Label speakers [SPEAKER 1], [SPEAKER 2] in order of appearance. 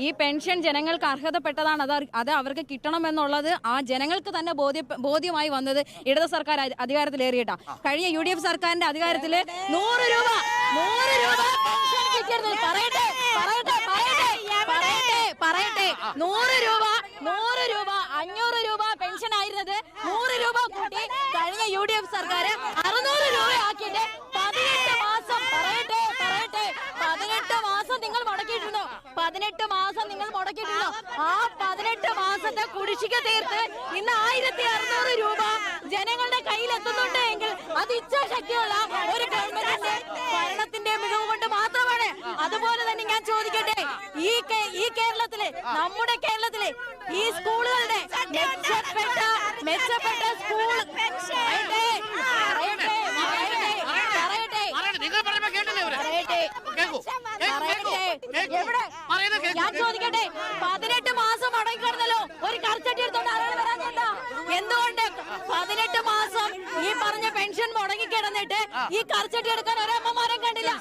[SPEAKER 1] ഈ പെൻഷൻ ജനങ്ങൾക്ക് അർഹതപ്പെട്ടതാണ്. അത് അത് അവർക്ക് കിട്ടണമെന്നുള്ളത് ആ ജനങ്ങൾക്ക് തന്നെ ബോധ്യ ബോധ്യമായി വന്നത് ഇടത് സർക്കാർ അധി- അധികാരത്തിലേറിയിട്ടാ. കഴിഞ്ഞ യു ഡി എഫ് സർക്കാരിന്റെ അധികാരത്തിൽ നൂറ് രൂപ നൂറ് രൂപ പെൻഷൻ പറയട്ടെ പറയട്ടെ പറയട്ടെ പറയട്ടെ നൂറ് രൂപ നൂറ് രൂപ അഞ്ഞൂറ് രൂപ പെൻഷൻ ആയിരുന്നത് നൂറ് രൂപ കൂട്ടി കഴിഞ്ഞ യു ഡി എഫ് സർക്കാർ അറുന്നൂറ് രൂപ ആക്കിയിട്ട് പതിനെട്ട് മാസം പറയട്ടെ പറയട്ടെ പതിനെട്ട് മാസം നിങ്ങൾ മുടക്കിയിട്ടുണ്ടോ പതിനെട്ട് മാസം നിങ്ങൾ മുടക്കിയിട്ടുണ്ടോ? ആ പതിനെട്ട് മാസത്തെ കുടിശ്ശിക തീർത്ത് ഇന്ന് ആയിരത്തി അറുന്നൂറ് രൂപ ജനങ്ങളുടെ കയ്യിൽ എത്തുന്നുണ്ട് എങ്കിൽ അത് ഇച്ഛാശക്തിയുള്ള ഒരു ഗവൺമെന്റിന്റെ ഭരണത്തിന്റെ മികവ് കൊണ്ട് മാത്രമാണ്. അതുപോലെ തന്നെ ഞാൻ ചോദിക്കട്ടെ ഈ ഈ കേരളത്തിലെ നമ്മുടെ കേരളത്തിലെ ഈ സ്കൂളുകളുടെ മെച്ചപ്പെട്ട മെച്ചപ്പെട്ട സ്കൂൾ ഈ പറഞ്ഞ പെൻഷൻ മുടങ്ങി കിടന്നിട്ട് ഈ കറിച്ചട്ടി എടുക്കാൻ ഒരമ്മമാരും കണ്ടില്ല.